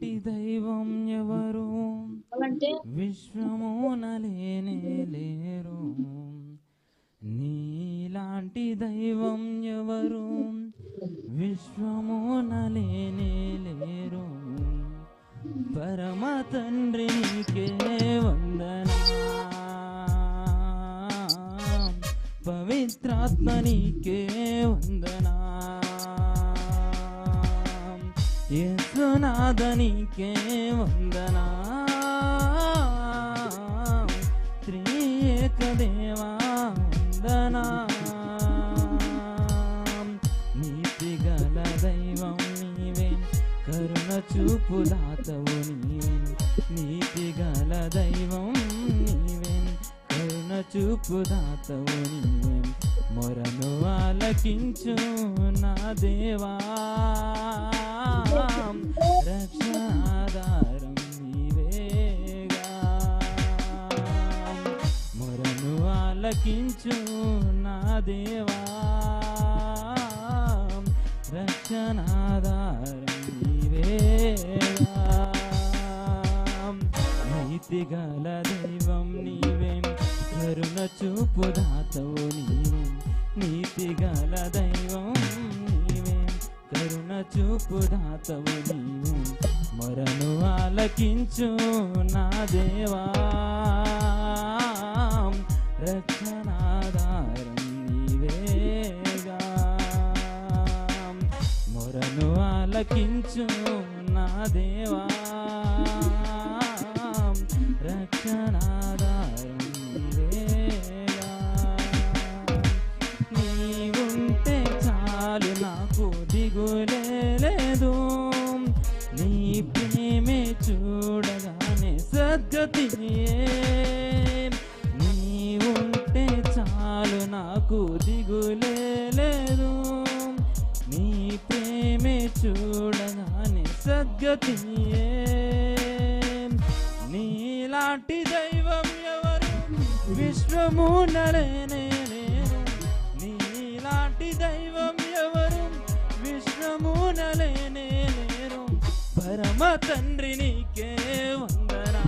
నీలాంటి దైవం ఎవరు? అంటే? విశ్వమున లేనే లేరు. నీలాంటి దైవం ఎవరు? విశ్వమున లేనే లేరు. పరమ తండ్రి నీకే వందనా. పవిత్రాత్మ నీకే వందనా. యేసునాథ వందనా త్రియేకదేవా వందనా నీతి గల దైవం నీవే కరుణ చూపు దాతవు నీవే నీతి గల దైవం నీవే కరుణ చూపు దాతవు నీవే మొరను ఆలకించు నా దేవా. రక్షాధారం నీవేగా. మొరను ఆలకించు నా దేవా. రక్షణాధారం నీవేగా. నీతి గల దైవం నీవే. కరుణ చూపు దాతవు నీవే. నీతి గల దైవం కరుణ చూపు దాతవు నీవు. మరను ఆలకించు నా దేవా. రక్షణాధారం నీవేగా. మొరను ఆలకించు నా దేవా. రక్షణాధారం నేమే చూడగానే సద్గతి నీ ఉంటే చాలు నాకు దిగులే లేదు. నీ ప్రేమే చూడగానే సద్గతి నీలాంటి దైవం ఎవరు? విశ్వము నడనే తండ్రి నీకే వందనా?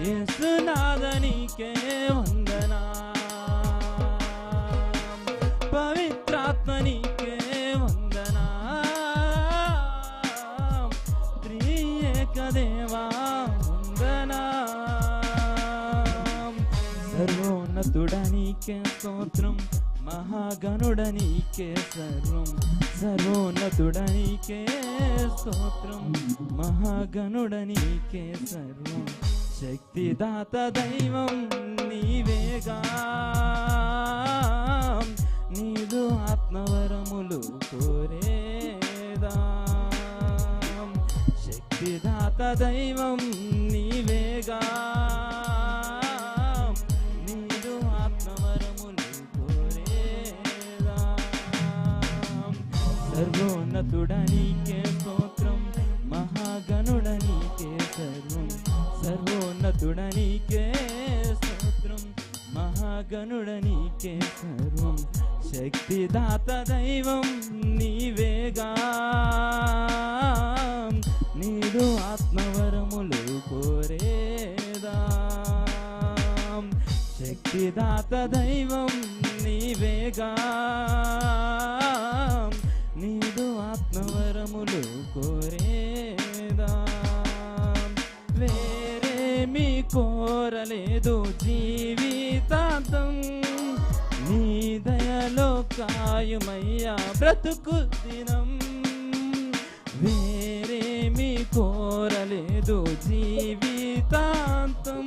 యేసునాథ నీకే వందనా? పవిత్రాత్మ నీకే వందనా? త్రియేక దేవా వందనా? సర్వోన్నతుడ నీకే స్తోత్రం. మహాగణుడనీకే సర్వం సర్వోన్నతుడనీకే స్తోత్రం మహాగణుడనీకే సర్వం శక్తిదాత దైవం నీవేగా. నీదు ఆత్మవరములు కోరేదా. శక్తిదాత దైవం నీవేగా. సర్వోన్నతుడనీకే స్తోత్రం మహాగణుడనీకే సర్వం. సర్వోన్నతుడనీకే స్తోత్రం మహాగణుడనీకే సర్వం. శక్తిదాత దైవం నీవేగా. నీదు ఆత్మవరములు కోరేదా. శక్తిదాత దైవం నీవేగా. ఆత్మవరములు కోరేదా. వేరేమి కోరలేదు జీవితాంతం. నీ దయలో కాయుమయ్యా బ్రతుకు దినం. వేరేమి కోరలేదు జీవితాంతం.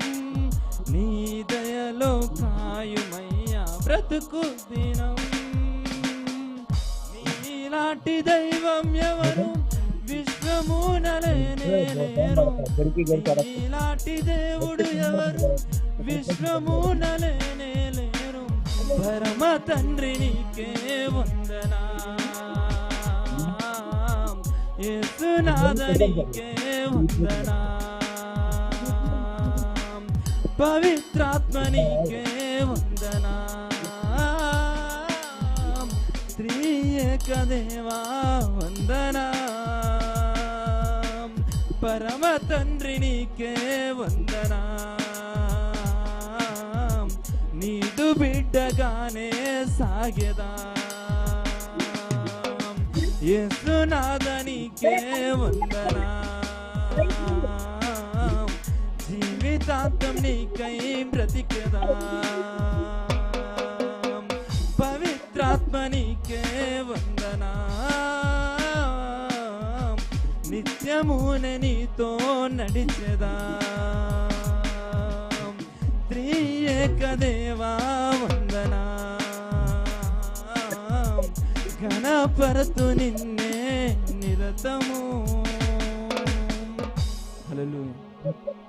నీ దయలో కాయుమయ్యా బ్రతుకు దినం. నీలాంటి దైవం ఎవరు? విశ్వమునలేనే లేరు నీలాంటి దేవుడు ఎవరు? విశ్వమునలేనే లేరు పరమ తండ్రి నీకే వందనా. యేసునాథ నీకే వందనా. పవిత్రాత్మ నీకే వందనా. దేవా వందనా. పరమ తండ్రి నీకే వందనా. నీదు బిడ్డగానే సాగెదా. యేసునాథ నీకే వందనా. జీవితాంతం నీకై బ్రతికదా. పవిత్రాత్మ నీకే వందనా. నిత్యమున నీతో నడిచెదా. త్రియేక దేవా వందనా. ఘనపరతు నిన్నే నిరతము. హల్లెలూయా.